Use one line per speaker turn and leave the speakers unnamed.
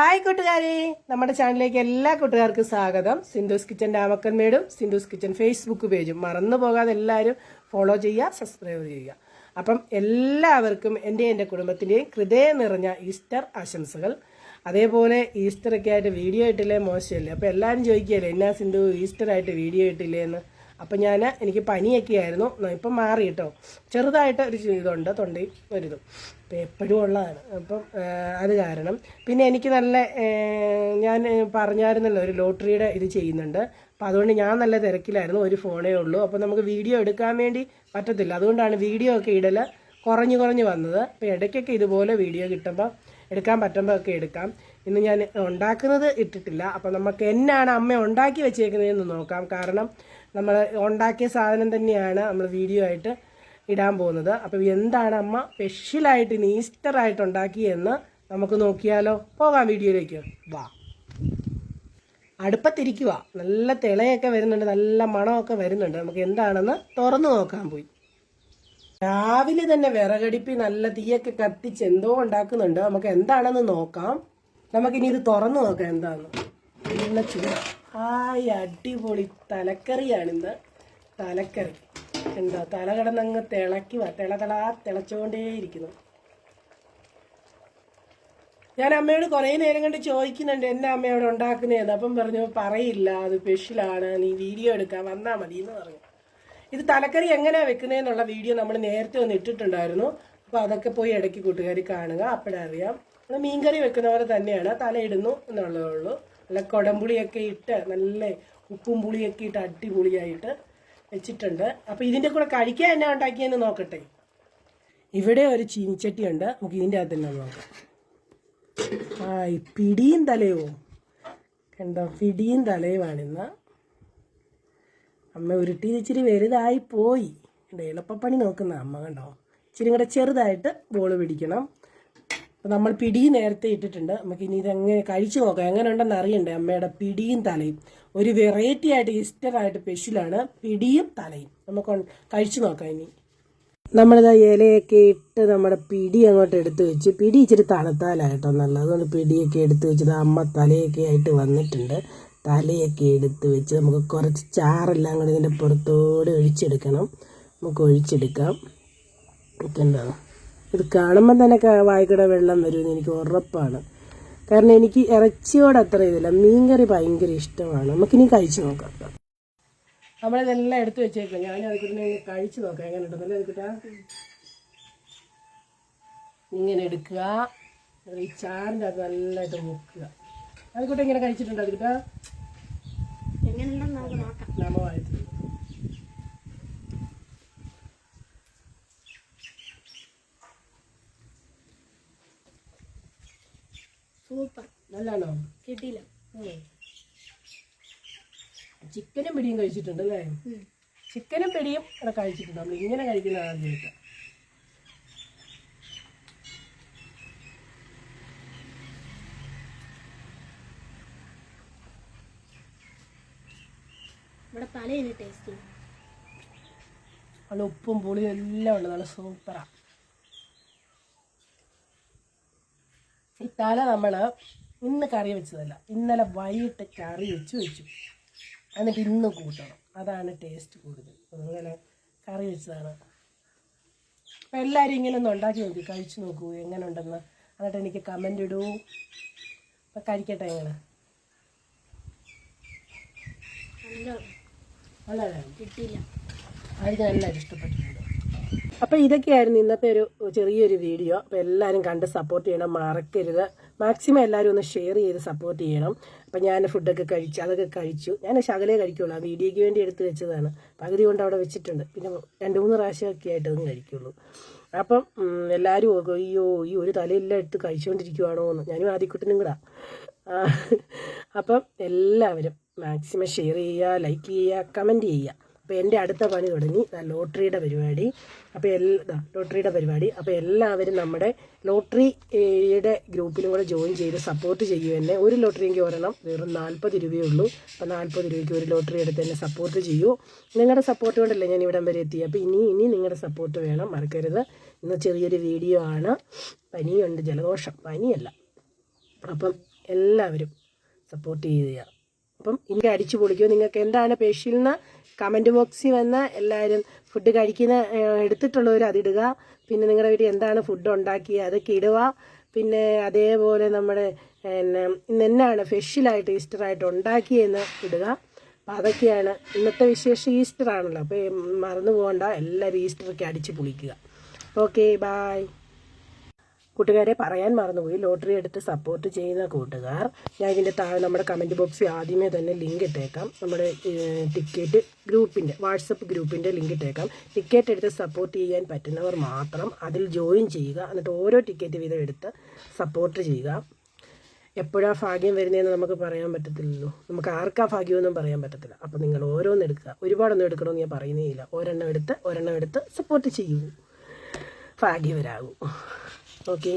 Hi കൂട്ടുകാരെ. നമ്മുടെ ചാനലിലേക്ക് എല്ലാ കൂട്ടുകാർക്കും സ്വാഗതം. സിന്ധുസ് കിച്ചൻ രാമക്കന്മേടും സിന്ധുസ് കിച്ചൻ ഫേസ്ബുക്ക് പേജും. മറന്നു പോകാതെ എല്ലാവരും ഫോളോ ചെയ്യുക സബ്സ്ക്രൈബ് ചെയ്യുക. അപ്പം എല്ലാവർക്കും എന്റെ എന്റെ കുടുംബത്തിന്റെയും ഹൃദയം നിറഞ്ഞ ഈസ്റ്റർ ആശംസകൾ. അതേപോലെ ഈസ്റ്ററൊക്കെ ആയിട്ട് വീഡിയോ ഇട്ടില്ലേ? മോശമല്ലേ? അപ്പോൾ എല്ലാവരും ചോദിക്കുകയല്ലേ എന്നാ സിന്ധു ഈസ്റ്റർ ആയിട്ട് വീഡിയോ ഇട്ടില്ലേ എന്ന് അപ്പം ഞാൻ എനിക്ക് പനിയൊക്കെ ആയിരുന്നു. ഇപ്പം മാറി കേട്ടോ ചെറുതായിട്ട് ഒരു ഇതുണ്ട് തൊണ്ടി ഒരിതും. അപ്പം എപ്പോഴും ഉള്ളതാണ്. അപ്പം അത് കാരണം. പിന്നെ എനിക്ക് നല്ല ഞാൻ പറഞ്ഞായിരുന്നല്ലോ ഒരു ലോട്ടറിയുടെ ഇത് ചെയ്യുന്നുണ്ട്. അപ്പം അതുകൊണ്ട് ഞാൻ നല്ല തിരക്കിലായിരുന്നു ഒരു ഫോണേ ഉള്ളൂ. അപ്പോൾ നമുക്ക് വീഡിയോ എടുക്കാൻ വേണ്ടി പറ്റത്തില്ല. അതുകൊണ്ടാണ് വീഡിയോ ഒക്കെ ഇടൽ കുറഞ്ഞു കുറഞ്ഞു വന്നത്. അപ്പോൾ ഇടയ്ക്കൊക്കെ ഇതുപോലെ വീഡിയോ കിട്ടുമ്പോൾ എടുക്കാൻ പറ്റുമ്പോഴൊക്കെ എടുക്കാം. ഇന്ന് ഞാൻ ഉണ്ടാക്കുന്നത് ഇട്ടിട്ടില്ല. അപ്പോൾ നമുക്ക് എന്നാണ് അമ്മ ഉണ്ടാക്കി വെച്ചേക്കുന്നതെന്ന് നോക്കാം. കാരണം നമ്മൾ ഉണ്ടാക്കിയ സാധനം തന്നെയാണ് നമ്മൾ വീഡിയോ ആയിട്ട് ഇടാൻ പോകുന്നത്. അപ്പോൾ എന്താണ് അമ്മ സ്പെഷ്യലായിട്ട് ഇനി ഈസ്റ്റർ ആയിട്ട് ഉണ്ടാക്കിയെന്ന് നമുക്ക് നോക്കിയാലോ? പോകാം വീഡിയോയിലേക്ക്. വാ. അടുപ്പത്തിരിക്കുക നല്ല തിളയൊക്കെ വരുന്നുണ്ട്. നല്ല മണമൊക്കെ വരുന്നുണ്ട്. നമുക്ക് എന്താണെന്ന് തുറന്നു നോക്കാൻ പോയി. രാവിലെ തന്നെ വിറകടിപ്പി നല്ല തീയൊക്കെ കത്തിച്ച് എന്തോ ഉണ്ടാക്കുന്നുണ്ട്. നമുക്ക് എന്താണെന്ന് നോക്കാം. നമുക്കിനി ഇത് തുറന്നു നോക്കാം എന്താന്ന്. നല്ല ചൂട്. ആയി അടിപൊളി തലക്കറിയാണിന്ന്. തലക്കറി. എന്താ തല കിടന്നങ്ങ് തിളക്കുക തിള തിള തിളച്ചുകൊണ്ടേയിരിക്കുന്നു ഞാൻ അമ്മയോട് കുറേ നേരം കണ്ട് ചോദിക്കുന്നുണ്ട് എന്റെ അമ്മ അവിടെ അപ്പം പറഞ്ഞു പറയില്ല അത് സ്പെഷ്യലാണ്. നീ വീഡിയോ എടുക്കാൻ വന്നാൽ മതി എന്ന് പറഞ്ഞു. ഇത് തലക്കറി എങ്ങനെയാണ് വെക്കുന്നതെന്നുള്ള വീഡിയോ നമ്മൾ നേരത്തെ ഒന്ന് ഇട്ടിട്ടുണ്ടായിരുന്നു. അപ്പോൾ അതൊക്കെ പോയി ഇടയ്ക്ക് കൂട്ടുകാർ കാണുക. അപ്പോഴറിയാം നമ്മൾ മീൻകറി വെക്കുന്ന പോലെ തന്നെയാണ്. തലയിടുന്നു എന്നുള്ളതേ ഉള്ളൂ നല്ല കുടംപുളിയൊക്കെ ഇട്ട് നല്ല ഉപ്പും പുളിയൊക്കെ ഇട്ട് അടിപൊളിയായിട്ട് വെച്ചിട്ടുണ്ട്. അപ്പോൾ ഇതിന്റെ കൂടെ കഴിക്കാൻ എന്നാ ഉണ്ടാക്കിയെന്ന് നോക്കട്ടെ. ഇവിടെ ഒരു ചീനിച്ചട്ടിയുണ്ട് നമുക്ക് ഇതിന്റെ അകത്ത് തന്നെ നോക്കാം. ആ പിടിയും തലയോ. കണ്ടോ പിടിയും തലയുമാണിന്ന് അമ്മ ഉരുട്ടി ഇച്ചിരി വലുതായി പോയി. എളുപ്പപ്പണി നോക്കുന്ന അമ്മ കണ്ടോ? ഇച്ചിരി കൂടെ ചെറുതായിട്ട് ബോൾ പിടിക്കണം. അപ്പോൾ നമ്മൾ പിടി നേരത്തെ ഇട്ടിട്ടുണ്ട്. നമുക്ക് ഇനി ഇതെങ്ങനെ കഴിച്ചു നോക്കാം. എങ്ങനെ ഉണ്ടെന്ന് അറിയണ്ടേ അമ്മയുടെ പിടിയും തലയും? ഒരു വെറൈറ്റി ആയിട്ട് ഈസ്റ്ററായിട്ട് സ്പെഷ്യലാണ് പിടിയും തലയും. നമുക്ക് കഴിച്ചു നോക്കാം ഇനി. നമ്മളിത് ഇലയൊക്കെ ഇട്ട് നമ്മുടെ പിടി അങ്ങോട്ട് എടുത്ത് വെച്ച് പിടി ഇച്ചിരി തണുത്താലായിട്ടോ നല്ലത്. അതുകൊണ്ട് പിടിയൊക്കെ എടുത്ത് വെച്ചത് അമ്മ തലയൊക്കെ ആയിട്ട് വന്നിട്ടുണ്ട്. തലയൊക്കെ എടുത്ത് വെച്ച് നമുക്ക് കുറച്ച് ചാറെല്ലാം കൂടി ഇതിന്റെ പുറത്തോടെ ഒഴിച്ചെടുക്കണം. നമുക്ക് ഒഴിച്ചെടുക്കാം. കണ്ടോ ഇത് കാണുമ്പോൾ തന്നെ വായിക്കടെ വെള്ളം വരുമെന്ന് എനിക്ക് ഉറപ്പാണ്. കാരണം എനിക്ക് ഇറച്ചിയോട് അത്ര ഇതില്ല. മീൻകറി ഭയങ്കര ഇഷ്ടമാണ്. നമുക്കിനി കഴിച്ചു നോക്കാം. നമ്മളിതെല്ലാം എടുത്തു വെച്ചേക്കാം. ഞാൻ അതിൽക്കൂടെ കഴിച്ചു നോക്കാം. എങ്ങനെ ഉണ്ടെന്നല്ലേ അതിൽക്കൂട്ടാ ഇങ്ങനെ എടുക്കുക. ഈ ചാറിന്റെ അത് നല്ലതായിട്ട് മുക്കുക. അതിൽക്കൂടെ ഇങ്ങനെ കഴിച്ചിട്ടുണ്ട്
അതിട്ടാ
നാമമായിട്ട്
സൂപ്പർ.
നല്ലാണോ
കിട്ടിയില്ല
ചിക്കനും പിടിയും കഴിച്ചിട്ടുണ്ട് അല്ലേ? ചിക്കനും പിടിയും ഇവിടെ കഴിച്ചിട്ടുണ്ട്. നമ്മൾ ഇങ്ങനെ കഴിക്കുന്നതാണ് ആദ്യമായിട്ട്.
ഇവിടെ തലയിന് ടേസ്റ്റ്
നല്ല ഉപ്പും പുളിയും എല്ലാം ഉണ്ട്. നല്ല സൂപ്പറാ ഈ തല നമ്മൾ ഇന്ന് കറി വെച്ചതല്ല. ഇന്നലെ വൈകിട്ട് കറി വെച്ച് വെച്ചു. എന്നിട്ട് ഇന്ന് കൂട്ടണം. അതാണ് ടേസ്റ്റ് കൂടുതൽ. അതുപോലെ കറി വെച്ചതാണ്. അപ്പം എല്ലാവരും ഇങ്ങനെ ഒന്ന് ഉണ്ടാക്കി നോക്കി. കഴിച്ചു നോക്കൂ എങ്ങനെ ഉണ്ടെന്ന് എന്നിട്ട് എനിക്ക് കമന്റ് ഇടൂ. അപ്പം കഴിക്കട്ടെ ഞങ്ങൾ
കിട്ടിയില്ല.
ഇഷ്ടപ്പെട്ടിട്ടുണ്ട്. അപ്പോൾ ഇതൊക്കെയായിരുന്നു ഇന്നത്തെ ഒരു ചെറിയൊരു വീഡിയോ. അപ്പോൾ എല്ലാവരും കണ്ട് സപ്പോർട്ട് ചെയ്യണം മറക്കരുത്. മാക്സിമം എല്ലാവരും ഒന്ന് ഷെയർ ചെയ്ത് സപ്പോർട്ട് ചെയ്യണം. അപ്പോൾ ഞാൻ ഫുഡൊക്കെ കഴിച്ചു അതൊക്കെ കഴിച്ചു. ഞാൻ ശകലേ കഴിക്കുള്ളൂ. ആ വീഡിയോയ്ക്ക് വേണ്ടി എടുത്ത് വെച്ചതാണ്. പകുതി കൊണ്ട് അവിടെ വെച്ചിട്ടുണ്ട്. പിന്നെ രണ്ട് മൂന്ന് പ്രാവശ്യമൊക്കെ ആയിട്ട് അതും കഴിക്കുള്ളൂ. അപ്പം എല്ലാവരും അയ്യോ ഈ ഒരു തലയെല്ലാം എടുത്ത് കഴിച്ചുകൊണ്ടിരിക്കുവാണോ എന്ന് ഞാനും ആദ്യക്കുട്ടനും കൂടാ. അപ്പം എല്ലാവരും മാക്സിമം ഷെയർ ചെയ്യുക ലൈക്ക് ചെയ്യുക കമന്റ് ചെയ്യുക. അപ്പോൾ എന്റെ അടുത്ത പണി തുടങ്ങി. ലോട്ടറിയുടെ പരിപാടി. അപ്പോൾ എല്ലാ ലോട്ടറിയുടെ പരിപാടി. അപ്പോൾ എല്ലാവരും നമ്മുടെ ലോട്ടറിയുടെ ഗ്രൂപ്പിലും കൂടെ ജോയിൻ ചെയ്ത് സപ്പോർട്ട് ചെയ്യൂ എന്നെ. ഒരു ലോട്ടറിയെങ്കിൽ ഒരെണ്ണം വെറും നാൽപ്പത് രൂപയേ ഉള്ളൂ. അപ്പോൾ നാൽപ്പത് രൂപയ്ക്ക് ഒരു ലോട്ടറി എടുത്ത് എന്നെ സപ്പോർട്ട് ചെയ്യൂ. നിങ്ങളുടെ സപ്പോർട്ട് കൊണ്ടല്ലേ ഞാൻ ഇവിടം വരെ എത്തി അപ്പോൾ ഇനി ഇനി നിങ്ങളുടെ സപ്പോർട്ട് വേണം. മറക്കരുത്. ഇന്ന് ചെറിയൊരു വീഡിയോ ആണ്. പനിയുണ്ട് ജലദോഷം. പനിയല്ല. അപ്പം എല്ലാവരും സപ്പോർട്ട് ചെയ്യുക. അപ്പം എനിക്ക് അടിച്ചു പൊളിക്കും. നിങ്ങൾക്ക് എന്താണ് സ്പെഷ്യൽന്ന് കമന്റ് ബോക്സിൽ വന്ന് എല്ലാവരും ഫുഡ് കഴിക്കുന്ന എടുത്തിട്ടുള്ളവർ അതിടുക പിന്നെ നിങ്ങളുടെ വീട്ടിൽ എന്താണ് ഫുഡ് ഉണ്ടാക്കിയത് അതൊക്കെ ഇടുക. പിന്നെ അതേപോലെ നമ്മുടെ പിന്നെ എന്നാണ് സ്പെഷ്യലായിട്ട് ഈസ്റ്ററായിട്ട് ഉണ്ടാക്കിയെന്ന് ഇടുക. അപ്പോൾ അതൊക്കെയാണ് ഇന്നത്തെ വിശേഷം ഈസ്റ്റർ ആണല്ലോ. അപ്പോൾ മറന്നു പോകണ്ട. എല്ലാവരും ഈസ്റ്ററൊക്കെ അടിച്ച് പൊളിക്കുക. ഓക്കെ ബായ് കൂട്ടുകാരെ പറയാൻ മറന്നുപോയി. ലോട്ടറി എടുത്ത് സപ്പോർട്ട് ചെയ്യുന്ന കൂട്ടുകാർ. ഞാൻ ഇതിന്റെ താഴെ നമ്മുടെ കമന്റ് ബോക്സിൽ ആദ്യമേ തന്നെ ലിങ്ക് ഇട്ടേക്കാം. നമ്മുടെ ടിക്കറ്റ് ഗ്രൂപ്പിന്റെ വാട്സപ്പ് ഗ്രൂപ്പിന്റെ ലിങ്ക് ഇട്ടേക്കാം. ടിക്കറ്റ് എടുത്ത് സപ്പോർട്ട് ചെയ്യാൻ പറ്റുന്നവർ മാത്രം അതിൽ ജോയിൻ ചെയ്യുക. എന്നിട്ട് ഓരോ ടിക്കറ്റ് വീതം എടുത്ത് സപ്പോർട്ട് ചെയ്യുക. എപ്പോഴാണ് ഭാഗ്യം വരുന്നതെന്ന് നമുക്ക് പറയാൻ പറ്റത്തില്ലല്ലോ. നമുക്ക് ആർക്കാ ഭാഗ്യമൊന്നും പറയാൻ പറ്റത്തില്ല. അപ്പോൾ നിങ്ങൾ ഓരോന്ന് എടുക്കുക. ഒരുപാടൊന്നും എടുക്കണമെന്ന് ഞാൻ പറയുന്നേ ഇല്ല. ഒരെണ്ണം എടുത്ത് ഒരെണ്ണം എടുത്ത് സപ്പോർട്ട് ചെയ്യൂ. ഭാഗ്യവരാകൂ. ഓക്കെ